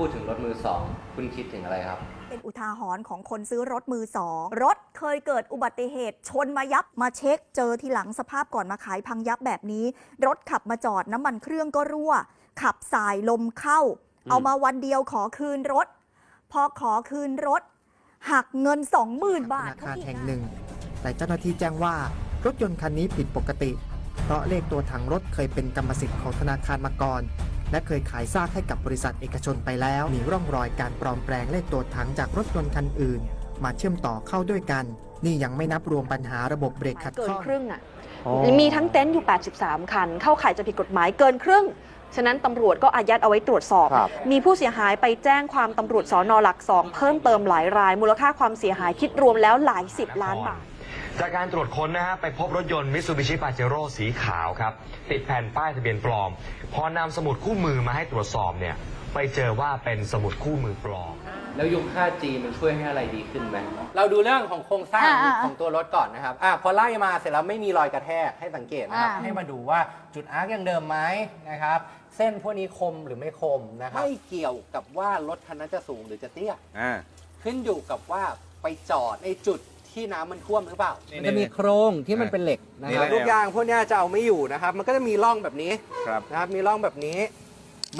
พูดถึงรถมือสองคุณคิดถึงอะไรครับ เป็นอุทาหรณ์ของคนซื้อรถมือสองรถเคยเกิดอุบัติเหตุ ชนมายับมาเช็ค เจอทีหลังสภาพก่อนมาขายพังยับแบบนี้ รถขับมาจอดน้ำมันเครื่องก็รั่ว ขับสายลมเข้า เอามาวันเดียวขอคืนรถ พอขอคืนรถ หักเงิน 20,000 บาธทนาคารอีกแห่งนะหนึ่ง แต่เจ้าหน้าที่แจ้งว่ารถยนต์คันนี้ผิดปกติ เพราะเลขตัวถังรถเคยเป็นกรรมสิทธิ์ของธนาคารมาก่อน และเคยขายซากให้กับบริษัทเอกชนไปแล้ว มีร่องรอยการปลอมแปลงเลขตัวถังจากรถยนต์คันอื่น มาเชื่อมต่อเข้าด้วยกัน นี่ยังไม่นับรวมปัญหาระบบเบรกขัดเกินข้องครึ่งอะมีทั้งเต็นท์อยู่ 83 คัน เข้าข่ายจะผิดกฎหมายเกินครึ่ง ฉะนั้นตำรวจก็อายัดเอาไว้ตรวจสอบ ครับ มีผู้เสียหายไปแจ้งความตำรวจสอนอหลักสองเพิ่มเติมหลายราย มูลค่าความเสียหายคิดรวมแล้วหลายสิบล้านบาท จากการตรวจค้นนะฮะไปพบรถยนต์มิตซูบิชิปาเจโร่สีขาวครับ ติดแผ่นป้ายทะเบียนปลอม พอนำสมุดคู่มือมาให้ตรวจสอบเนี่ย ไปเจอว่าเป็นสมุดคู่มือปลอม แล้วยุค 5G มันช่วยให้อะไรดีขึ้นไหม เราดูเรื่องของโครงสร้างอ่าอ่าของตัวรถก่อนนะครับอะพอไล่มาเสร็จแล้วไม่มีรอยกระแทกให้สังเกตนะครับ อ่าให้มาดูว่าจุดอาร์คยังเดิมไหมนะครับ เส้นพวกนี้คมหรือไม่คมนะครับ ไม่เกี่ยวกับว่ารถคันนั้นจะสูงหรือจะเตี้ย อ่า ขึ้นอยู่กับว่าไปจอดในจุด ที่น้ำมันท่วมหรือเปล่านี่มันจะมีโครงที่มันเป็นเหล็กนะครับนี่ลูกยางพวกเนี้ยจะเอาไม่อยู่นะครับ มันก็จะมีร่องแบบนี้ครับ นะครับ มีร่องแบบนี้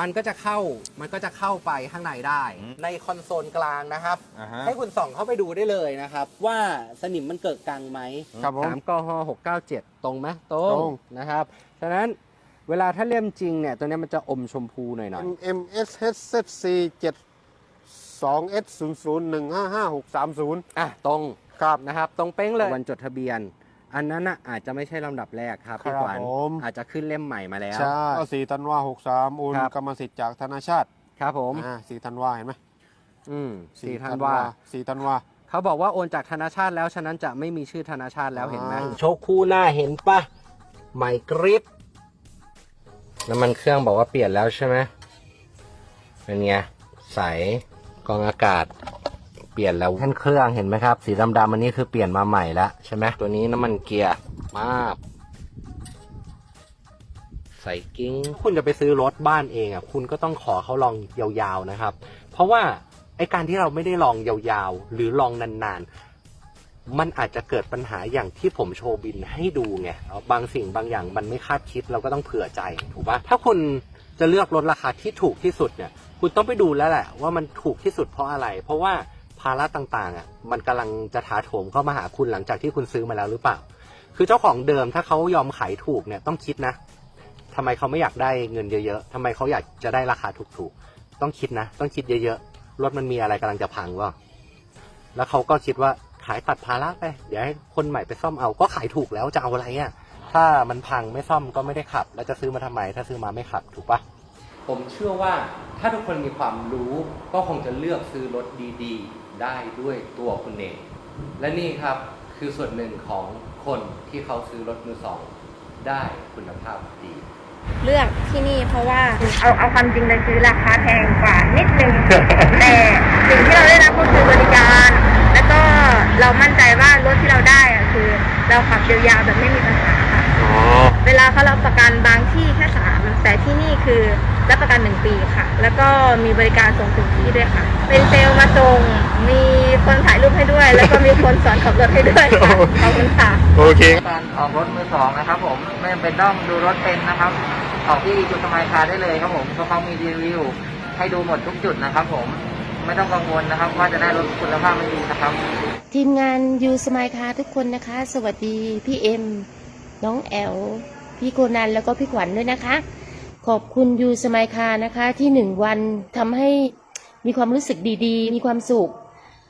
มันก็จะเข้ามันก็จะเข้าไปข้างในได้ อืม ในคอนโซลกลางนะครับ อ่าฮะ ให้คุณส่องเข้าไปดูได้เลยนะครับ ว่าสนิมมันเกิดกังไหมครับผม สามกหหกเก้าเจ็ดตรงไหมตรตรงงนะครับฉะนั้นเวลาถ้าเล่มจริงเนี่ยตัวเนี้ยมันจะอมชมพูหน่อย MSHZC 7 2 S 0 0 1 5 5 6 3 0ๆอะตรง ครับนะครับ ตรงเป้งเลย วันจดทะเบียน อันนั้นน่ะอาจจะไม่ใช่ลำดับแรกครับพี่ครับขวัญผม อาจจะขึ้นเล่มใหม่มาแล้ว ใช่ก็4ธันวา63โอนครับ กรรมสิทธิ์จากธนาชาติครับผม อ่า4ธันวาเห็นไหมอืมสี่4ธันวา4ธันวา เขาบอกว่าโอนจากธนาชาติแล้ว ฉะนั้นจะไม่มีชื่อธนาชาติแล้วเห็นไหมอ่า โชคคู่หน้าเห็นปะใหม่กริปน้ำมันเครื่องบอกว่าเปลี่ยนแล้วใช่ไหมเป็นไง ใสกรองอากาศเปลี่ยนแล้วแท่นเครื่องเห็นไหมครับ สีดำๆอันนี้คือเปลี่ยนมาใหม่แล้วใช่ไหมตัวนี้น้ำมันเกียร์มากใส่กิ้ง คุณจะไปซื้อรถบ้านเองอะคุณก็ต้องขอเขาลองยาวๆนะครับ เพราะว่าไอการที่เราไม่ได้ลองยาวๆ หรือลองนานๆ มันอาจจะเกิดปัญหาอย่างที่ผมโชว์บินให้ดูไงเอาบางสิ่งบางอย่างมันไม่คาดคิดเราก็ต้องเผื่อใจถูกปะถ้าคุณจะเลือกรถราคาที่ถูกที่สุดเนี่ย คุณต้องไปดูแล้วแหละว่ามันถูกที่สุดเพราะอะไร เพราะว่า ภาระต่างๆอะมันกำลังจะถาโถมเข้ามาหาคุณหลังจากที่คุณซื้อมาแล้วหรือเปล่า คือเจ้าของเดิมถ้าเขายอมขายถูกเนี่ยต้องคิดนะทำไมเขาไม่อยากได้เงินเยอะๆทำไมเขาอยากจะได้ราคาถูกๆ ต้องคิดนะ ต้องคิดเยอะๆรถมันมีอะไรกำลังจะพังวะแล้วเขาก็คิดว่าขายตัดภาระไปเดี๋ยวให้คนใหม่ไปซ่อมเอาก็ขายถูกแล้วจะเอาอะไรอะถ้ามันพังไม่ซ่อมก็ไม่ได้ขับ แล้วจะซื้อมาทำไม ถ้าซื้อมาไม่ขับถูกปะผมเชื่อว่าถ้าทุกคนมีความรู้ก็คงจะเลือกซื้อรถดี ๆ ได้ด้วยตัวคุณเอง และนี่ครับคือส่วนหนึ่งของคนที่เขาซื้อรถมือสอง ได้คุณภาพดี เลือกที่นี่เพราะว่า เอาเอาความจริงเลยคือราคาแพงกว่านิดนึง แต่ แล้วก็มีบริการส่งถึงที่ด้วยค่ะ เป็นเซลล์มาส่ง มีคนถ่ายรูปให้ด้วย แล้วก็มีคนสอนขับรถให้ด้วยค่ะขอบคุณค่ะ โอเค การออกรถมือสองนะครับผมไม่จำเป็นต้องดูรถเป็นนะครับออกที่จุดสมัยคาได้เลยครับผมเพราะเขามีรีวิวให้ดูหมดทุกจุดนะครับผมไม่ต้องกังวลนะครับ ว่าจะได้รถคุณภาพไม่ดีนะครับ ทีมงานยูสมายคาทุกคนนะคะ สวัสดีพี่เอ็มน้องแอลพี่โกนันแล้วก็พี่ขวัญด้วยนะคะ ขอบคุณยูสมายคานะคะที่หนึ่งวันทำให้มีความรู้สึกดีๆ มีความสุข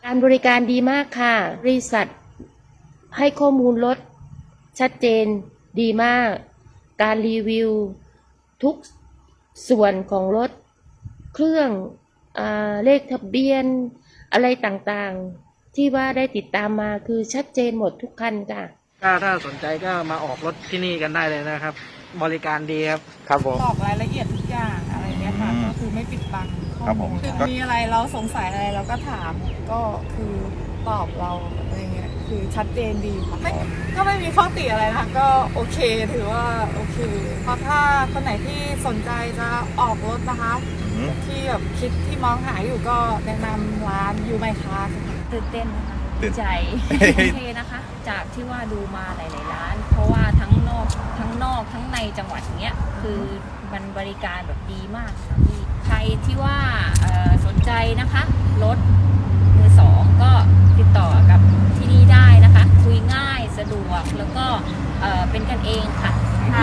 การบริการดีมากค่ะ บริษัท ให้ข้อมูลรถชัดเจน ดีมาก การรีวิว ทุกส่วนของรถ เครื่องอเลขทะเบียน อะไรต่างๆ ที่ว่าได้ติดตามมาคือชัดเจนหมดทุกคันค่ะ ถ้าถ้าสนใจก็มาออกรถที่นี่กันได้เลยนะครับ บริการดีครับ ครับผม บอกรายละเอียดทุกอย่างอะไรเนี้ยค่ะอืมก็คือไม่ปิดบังข้อครับผมมูลคือก็ มีอะไรเราสงสัยอะไรเราก็ถามก็คือตอบเราอะไรเงี้ยคือชัดเจนดีค่ะไม่ก็ไม่มีข้อติอะไรนะคะก็โอเคถือว่าโอเคเพราะถ้าคนไหนที่สนใจจะออกรถนะคะที่แบบคิดที่มองหาอยู่ก็แนะนำร้านยูไมคาค่ะ ตื่นเต้นนะคะตื่นดีใจ โอเคนะคะ จากที่ว่าดูมาหลายๆร้าน เพราะว่าทั้งนอกทั้งนอกทั้งในจังหวัดเนี้ยคือมันบริการแบบดีมากค่ะพี่ใครที่ว่าเอ่อสนใจนะคะรถมือสองก็ติดต่อกับที่นี่ได้นะคะ คุยง่ายสะดวกแล้วก็เอ่อเป็นกันเองค่ะ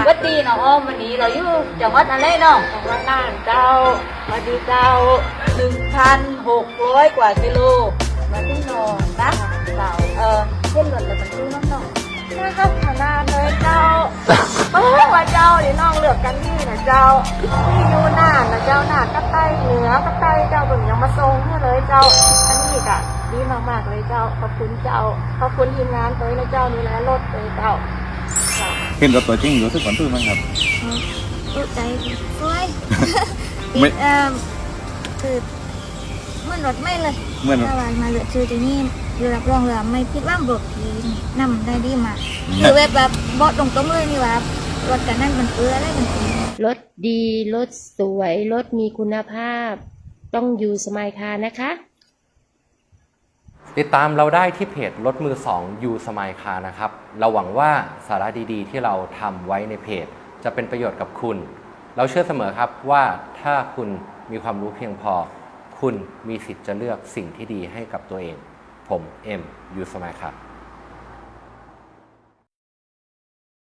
วัดดีน้องอ้อมวันนี้เราอยู่จังหวัดอะไรน้องจังหวัดน่านเจ้าวัดดีเจ้าหนึ่งพันหกร้อยกว่ากิโลมา ที่นอนนะเจ้าเออเส้นหลดเลยมันคือน้องน้องนะครับขนาดเลยเจ้าเออว่าเจ้าเดี๋ยวน้องเลือกกันนี่นะเจ้าที่อยู่น่านนะเจ้าน่านก็ใต้เหนือก็ใต้เจ้าเป็นยังมาทรงให้เลยเจ้าอันนี้ก็ดีมากๆเลยเจ้าขอบคุณเจ้าขอบคุณทีมงานตัวนะเจ้าดูแลรถเลยเจ้าเห็นรถตัวจริงรู้สึกผลตื่นมั้งครับรู้ใจสวยไม่เอ่อคือ เหมันรถไม่เลยเหมือนถ้าว่ามาเหลือชื่อที่นี่อยู่รับรองเลยไม่คิดว่าบอกทีนำได้ดีมากอืมคือแบบแบบบอกตรงตรงๆเลยนี่ว่ารถกันนั่นมันเอื้ออะไรมันคือรถดี รถสวย รถมีคุณภาพ ต้องอยู่สมายคานะคะ ติดตามเราได้ที่เพจรถมือ2ยูสมายคานะครับ เราหวังว่าสาระดีๆ ที่เราทำไว้ในเพจ จะเป็นประโยชน์กับคุณ เราเชื่อเสมอครับว่าถ้าคุณมีความรู้เพียงพอ คุณมีสิทธิ์จะเลือกสิ่งที่ดีให้กับตัวเอง ผมเอ็มยูสมัยคา